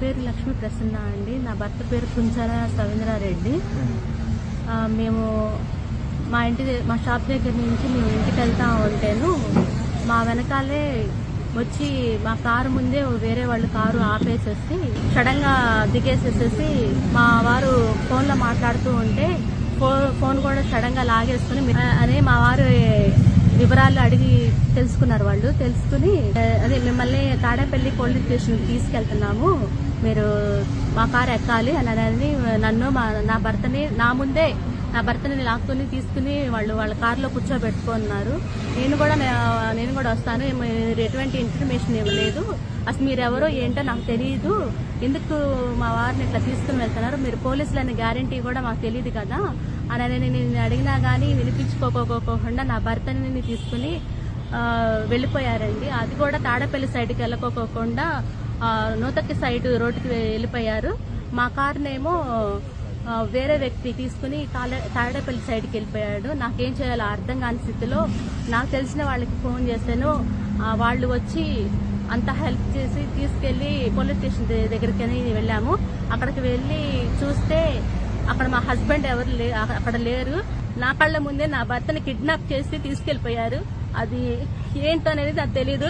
పేరు లక్ష్మీ ప్రసన్న అండి. నా భర్త పేరు కుంచర సవీంద్రారెడ్డి. మేము మా ఇంటి మా షాప్ దగ్గర నుంచి మేము ఇంటికి వెళ్తా ఉంటేను మా వెనకాలే వచ్చి మా కారు ముందే వేరే వాళ్ళు కారు ఆపేసేసి సడన్గా దిగేసేసేసి మా వారు ఫోన్లో మాట్లాడుతూ ఉంటే ఫోన్ ఫోన్ కూడా సడన్గా లాగేసుకుని మీ- మా వారు తెలుసుకున్నారు వాళ్ళు. తెలుసుకుని అదే మిమ్మల్ని తాడేపల్లి పోలీస్ స్టేషన్ తీసుకెళ్తున్నాము. మీరు మా కారు ఎక్కాలి అని అనేది నన్ను మా నా భర్తని నా ముందే నా భర్తని లాక్కుని తీసుకుని వాళ్ళు వాళ్ళ కారులో కూర్చోబెట్టుకున్నారు. నేను కూడా నేను కూడా వస్తాను. మీరు ఎటువంటి ఇన్ఫర్మేషన్ ఇవ్వలేదు అసలు మీరు ఏంటో నాకు తెలియదు ఎందుకు మా వారిని ఇట్లా తీసుకుని వెళ్తున్నారు? మీరు పోలీసులని గ్యారంటీ కూడా మాకు తెలియదు కదా. అని నేను అడిగినా కానీ వినిపించుకోకోకుండా నా భర్తని తీసుకుని వెళ్ళిపోయారండి. అది కూడా తాడపల్లి సైడ్కి వెళ్ళకోకుండా నూతక్కి సైడ్ రోడ్డుకి వెళ్ళిపోయారు. మా కార్నేమో వేరే వ్యక్తి తీసుకుని తాడేపల్లి సైడ్కి వెళ్ళిపోయాడు. నాకేం చేయాలో అర్థం కాని స్థితిలో నాకు తెలిసిన వాళ్ళకి ఫోన్ చేశాను. వాళ్ళు వచ్చి అంత హెల్ప్ చేసి తీసుకెళ్ళి పోలీస్ స్టేషన్ దగ్గరికి అని వెళ్ళాము. అక్కడికి వెళ్ళి చూస్తే అక్కడ మా హస్బెండ్ ఎవరు లే అక్కడ లేరు. నా కళ్ళ ముందే నా భర్తని కిడ్నాప్ చేసి తీసుకెళ్ళిపోయారు అది ఏంటనేది నాకు తెలీదు.